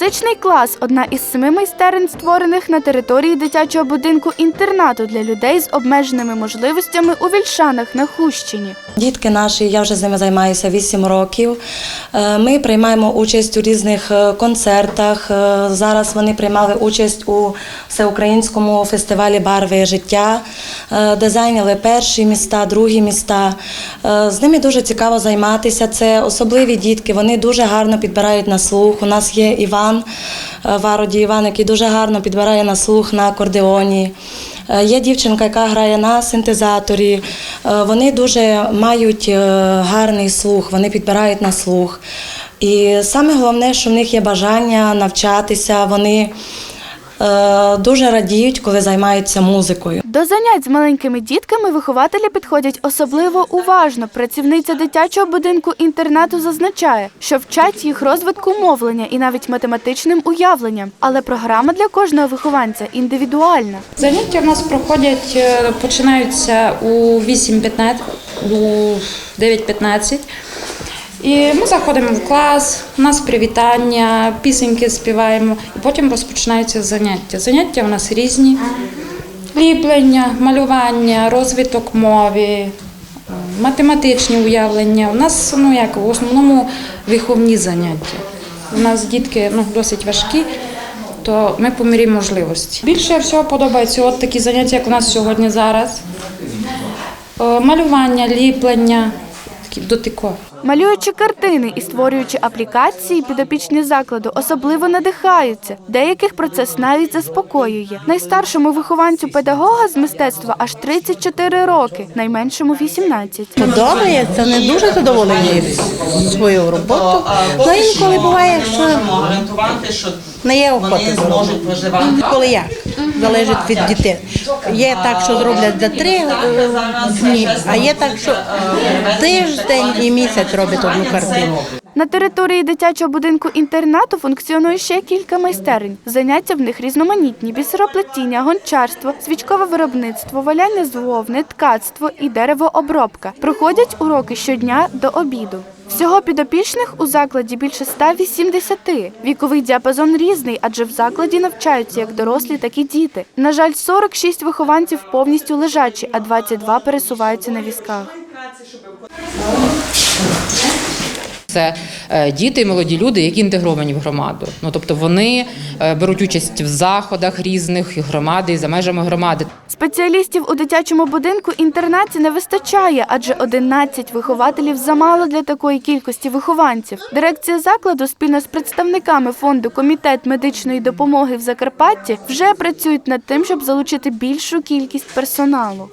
Музичний клас одна із семи майстерень, створених на території дитячого будинку інтернату для людей з обмеженими можливостями у Вільшанах на Хущині. Дітки наші, я вже з ними займаюся 8 років. Е, Ми приймаємо участь у різних е, концертах. Е, Зараз вони приймали участь у всеукраїнському фестивалі Барви життя, де перші міста, другі міста. З ними дуже цікаво займатися. Це особливі дітки, вони дуже гарно підбирають на слух. У нас є Іван е, Вароді Іван, який дуже гарно підбирає на слух на акордеоні. Е, Є дівчинка, яка грає на синтезаторі. Е, Вони дуже мають гарний слух, вони підбирають на слух. І саме головне, що в них є бажання навчатися. Вони дуже радіють, коли займаються музикою. До занять з маленькими дітками вихователі підходять особливо уважно. Працівниця дитячого будинку інтернату зазначає, що вчать їх розвитку мовлення і навіть математичним уявленням. Але програма для кожного вихованця індивідуальна. Заняття в нас проходять, е, починаються у 8.15, у 9.15. І ми заходимо в клас, у нас привітання, пісеньки співаємо, і потім розпочинаються заняття. Заняття у нас різні: ліплення, малювання, розвиток мови, е, математичні уявлення. У нас ну, як, в основному виховні заняття. У нас дітки ну, досить важкі, то ми по мірі можливості. Більше всього подобаються от такі заняття, як у нас сьогодні зараз. Е, Малювання, ліплення, такі дотикові. Малюючи картини і створюючи аплікації, підопічні закладу особливо надихаються. Деяких процес навіть заспокоює. Найстаршому вихованцю педагога з мистецтва аж 34 роки, найменшому 18. подобається, не дуже задоволені своєю роботою. Ну інколи буває, що не є охоти. зможуть проживати. Коли як? Залежить від дітей. Є так, що зроблять за три е, дні, а є так, що тиждень і місяць роблять одну картину. На території дитячого будинку інтернату функціонує ще кілька майстерень. Заняття в них різноманітні: бісероплетіння, гончарство, свічкове виробництво, валяння з вовни, ткацтво і деревообробка. Проходять уроки щодня до обіду. Всього підопічних у закладі більше 180. Віковий діапазон різний, адже в закладі навчаються як дорослі, так і діти. На жаль, 46 вихованців повністю лежачі, а 22 пересуваються на візках. Це е, діти і молоді люди, які інтегровані в громаду. Ну тобто вони е, беруть участь в заходах різних громади, і за межами громади. Спеціалістів у дитячому будинку інтернаті не вистачає, адже 11 вихователів замало для такої кількості вихованців. Дирекція закладу спільно з представниками фонду Комітет медичної допомоги в Закарпатті вже працюють над тим, щоб залучити більшу кількість персоналу.